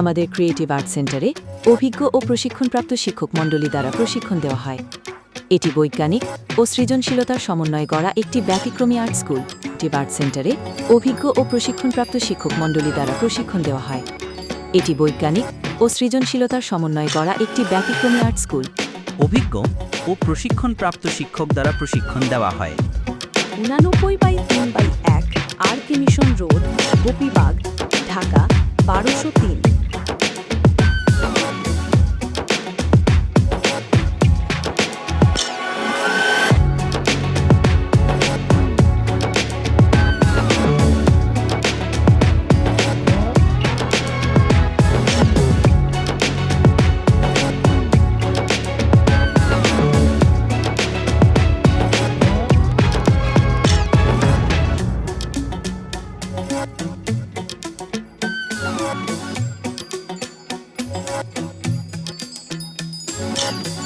আমাদের creative art সেন্টারে অভিজ্ঞ ও প্রশিক্ষণপ্রাপ্ত শিক্ষক মণ্ডলী দ্বারা প্রশিক্ষণ দেওয়া হয়। এটি বৈজ্ঞানিক ও সৃজনশীলতার সমন্বয়ে গড়া একটি ব্যতিক্রমী আর্ট স্কুল। ক্রিয়েটিভ আর্ট সেন্টারে অভিজ্ঞ ও প্রশিক্ষণপ্রাপ্ত শিক্ষক মণ্ডলী দ্বারা প্রশিক্ষণ দেওয়া হয়। এটি বৈজ্ঞানিক ও সৃজনশীলতার সমন্বয়ে গড়া একটি ব্যতিক্রমী আর্ট স্কুল। অভিজ্ঞ ও প্রশিক্ষণপ্রাপ্ত শিক্ষক দ্বারা প্রশিক্ষণ দেওয়া হয়। উনানব্বই বাই তিন বাই এক R K Mission Road Gopibag Dhaka বারোশো তিন। Bye.